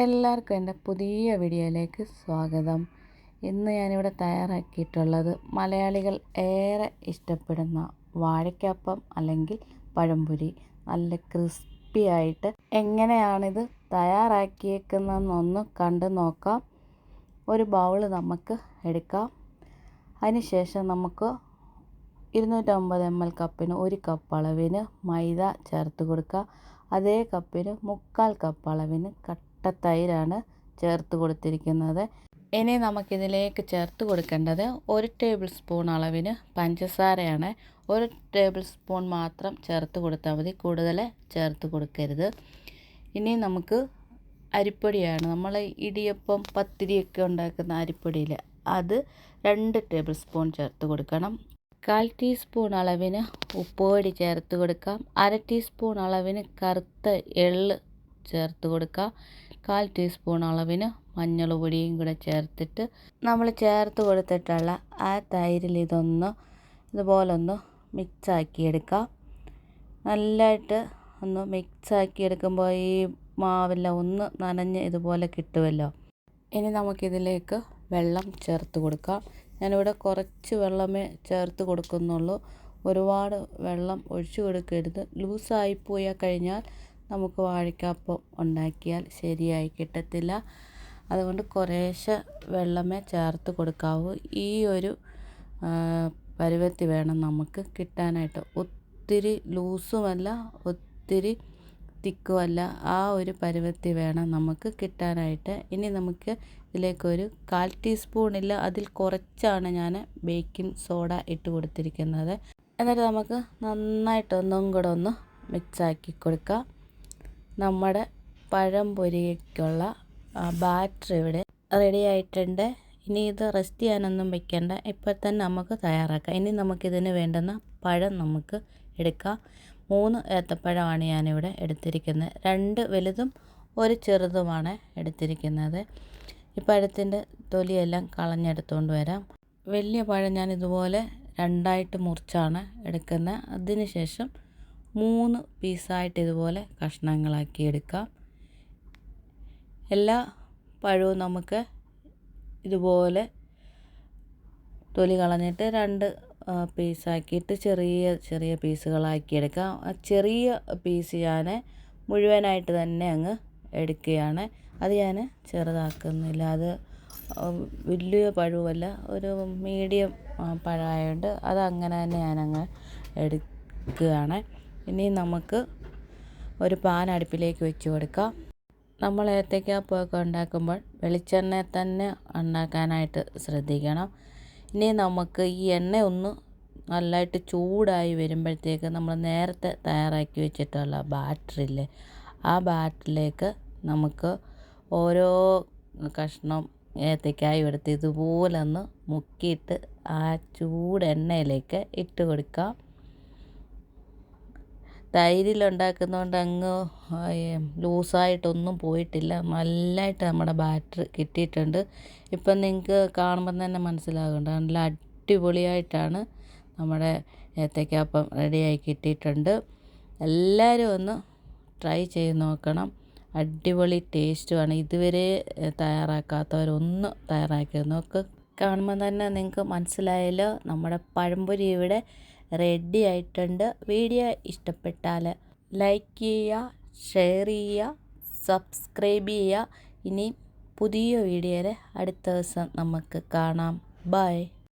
എല്ലാവർക്കും എന്റെ പുതിയ വീഡിയോയിലേക്ക് സ്വാഗതം. ഇന്ന് ഞാനിവിടെ തയ്യാറാക്കിയിട്ടുള്ളത് മലയാളികൾ ഏറെ ഇഷ്ടപ്പെടുന്ന വാഴക്കപ്പം അല്ലെങ്കിൽ പഴംപൊരി. നല്ല ക്രിസ്പി ആയിട്ട് എങ്ങനെയാണിത് തയ്യാറാക്കിയേക്കുന്നതെന്നൊന്ന് കണ്ടു നോക്കാം. ഒരു ബൗൾ നമുക്ക് എടുക്കാം. അതിനുശേഷം നമുക്ക് ഇരുന്നൂറ്റമ്പത് എം എൽ കപ്പിന് ഒരു കപ്പ് അളവിന് മൈദ ചേർത്ത് കൊടുക്കുക അതേ കപ്പിന് മുക്കാൽ കപ്പ് അളവിന് കട്ട തൈരാണ് ചേർത്ത് കൊടുത്തിരിക്കുന്നത്. ഇനി നമുക്കിതിലേക്ക് ചേർത്ത് കൊടുക്കേണ്ടത് ഒരു ടേബിൾ സ്പൂൺ അളവിന് പഞ്ചസാരയാണ്. ഒരു ടേബിൾ സ്പൂൺ മാത്രം ചേർത്ത് കൊടുത്താൽ മതി. കൂടുതൽ ചേർത്ത് കൊടുക്കരുത്. ഇനി നമുക്ക് അരിപ്പൊടിയാണ്. നമ്മൾ ഇടിയപ്പം പത്തിരിയൊക്കെ ഉണ്ടാക്കുന്ന അരിപ്പൊടിയിൽ അത് രണ്ട് ടേബിൾ സ്പൂൺ ചേർത്ത് കൊടുക്കണം. കാൽ ടീസ്പൂൺ അളവിന് ഉപ്പുപൊടി ചേർത്ത് കൊടുക്കാം. അര ടീസ്പൂൺ അളവിന് കറുത്ത എള്ള് ചേർത്ത് കൊടുക്കാം. കാൽ ടീസ്പൂൺ അളവിന് മഞ്ഞൾ പൊടിയും കൂടെ ചേർത്തിട്ട് നമ്മൾ ചേർത്ത് കൊടുത്തിട്ടുള്ള ആ തൈരിൽ ഇതൊന്ന് ഇതുപോലൊന്ന് മിക്സാക്കിയെടുക്കാം നല്ലതായിട്ട് ഒന്ന് മിക്സാക്കി എടുക്കുമ്പോൾ ഈ മാവെല്ലാം ഒന്ന് നനഞ്ഞ് ഇതുപോലെ കിട്ടുമല്ലോ. ഇനി നമുക്കിതിലേക്ക് വെള്ളം ചേർത്ത് കൊടുക്കാം. ഞാനിവിടെ കുറച്ച് വെള്ളമേ ചേർത്ത് കൊടുക്കുന്നുള്ളൂ. ഒരുപാട് വെള്ളം ഒഴിച്ചു കൊടുക്കരുത്. ലൂസായി പോയാൽ കഴിഞ്ഞാൽ നമുക്ക് വാഴയ്ക്കാപ്പം ഉണ്ടാക്കിയാൽ ശരിയായി കിട്ടത്തില്ല. അതുകൊണ്ട് കുറേശ്ശെ വെള്ളമേ ചേർത്ത് കൊടുക്കാവൂ. ഈ ഒരു പരുവത്തി വേണം നമുക്ക് കിട്ടാനായിട്ട്. ഒത്തിരി ലൂസുമല്ല ഒത്തിരി തിക്കുമല്ല. ആ ഒരു പരുവത്തി വേണം നമുക്ക് കിട്ടാനായിട്ട്. ഇനി നമുക്ക് ഇതിലേക്കൊരു കാൽ ടീസ്പൂണില്ല അതിൽ കുറച്ചാണ് ഞാൻ ബേക്കിംഗ് സോഡ ഇട്ട് കൊടുത്തിരിക്കുന്നത്. എന്നിട്ട് നമുക്ക് നന്നായിട്ടൊന്നും കൂടെ ഒന്ന് മിക്സാക്കി കൊടുക്കാം. നമ്മുടെ പഴം പൊരിക്കുള്ള ബാറ്റർ ഇവിടെ റെഡി ആയിട്ടുണ്ട് ഇനി ഇത് റെസ്റ്റ് ചെയ്യാനൊന്നും വെക്കേണ്ട. ഇപ്പോൾ തന്നെ നമുക്ക് തയ്യാറാക്കാം. ഇനി നമുക്കിതിന് വേണ്ടുന്ന പഴം നമുക്ക് എടുക്കാം. മൂന്ന് ഏത്തപ്പഴമാണ് ഞാനിവിടെ എടുത്തിരിക്കുന്നത്. രണ്ട് വലുതും ഒരു ചെറുതുമാണ് എടുത്തിരിക്കുന്നത്. ഈ പഴത്തിന്റെ തൊലിയെല്ലാം കളഞ്ഞെടുത്തുകൊണ്ട് വരാം. വലിയ പഴം ഞാൻ ഇതുപോലെ രണ്ടായിട്ട് മുറിച്ചാണ് എടുക്കുന്നത്. അതിന് ശേഷം മൂന്ന് പീസായിട്ട് ഇതുപോലെ കഷ്ണങ്ങളാക്കി എടുക്കാം. എല്ലാ പഴവും നമുക്ക് ഇതുപോലെ തൊലി കളഞ്ഞിട്ട് രണ്ട് പീസാക്കിയിട്ട് ചെറിയ ചെറിയ പീസുകളാക്കി എടുക്കാം. ആ ചെറിയ പീസ് ഞാൻ മുഴുവനായിട്ട് തന്നെ അങ്ങ് എടുക്കുകയാണ്. അത് ഞാൻ ചെറുതാക്കുന്നില്ല. അത് വലിയ പഴുവല്ല ഒരു മീഡിയം പഴമായതുകൊണ്ട് അത് അങ്ങനെ തന്നെ ഞാനങ്ങ് എടുക്കുകയാണ്. ഇനി നമുക്ക് ഒരു പാൻ അടുപ്പിലേക്ക് വെച്ച് കൊടുക്കാം. നമ്മൾ ഏത്തയ്ക്കാപ്പമൊക്കെ ഉണ്ടാക്കുമ്പോൾ വെളിച്ചെണ്ണ തന്നെ ഉണ്ടാക്കാനായിട്ട് ശ്രദ്ധിക്കണം. ഇനി നമുക്ക് ഈ എണ്ണ ഒന്ന് നല്ലതായിട്ട് ചൂടായി വരുമ്പോഴത്തേക്ക് നമ്മൾ നേരത്തെ തയ്യാറാക്കി വെച്ചിട്ടുള്ള ബാറ്ററില്ലേ ആ ബാറ്ററിലേക്ക് നമുക്ക് ഓരോ കഷ്ണം ഏത്തയ്ക്കായി എടുത്ത് ഇതുപോലൊന്ന് മുക്കിയിട്ട് ആ ചൂടെണ്ണയിലേക്ക് ഇട്ട് കൊടുക്കാം. തൈരിലുണ്ടാക്കുന്നതുകൊണ്ട് അങ്ങ് ലൂസായിട്ടൊന്നും പോയിട്ടില്ല. നല്ലതായിട്ട് നമ്മുടെ ബാറ്റർ കിട്ടിയിട്ടുണ്ട്. ഇപ്പം നിങ്ങൾക്ക് കാണുമ്പം തന്നെ മനസ്സിലാകുന്നുണ്ട്. നല്ല അടിപൊളിയായിട്ടാണ് നമ്മുടെ ഏത്തയ്ക്കാപ്പം റെഡിയായി കിട്ടിയിട്ടുണ്ട്. എല്ലാവരും ഒന്ന് ട്രൈ ചെയ്ത് നോക്കണം. അടിപൊളി ടേസ്റ്റുമാണ്. ഇതുവരെ തയ്യാറാക്കാത്തവരൊന്ന് തയ്യാറാക്കി നോക്ക്. കാണുമ്പോൾ തന്നെ നിങ്ങൾക്ക് മനസ്സിലായല്ലോ. നമ്മുടെ പഴംപൊരി ഇവിടെ റെഡി ആയിട്ടുണ്ട്. വീഡിയോ ഇഷ്ടപ്പെട്ടാൽ ലൈക്ക് ചെയ്യുക ഷെയർ ചെയ്യുക സബ്സ്ക്രൈബ് ചെയ്യുക. ഇനി പുതിയ വീഡിയോയിൽ അടുത്ത ദിവസം നമുക്ക് കാണാം. ബൈ.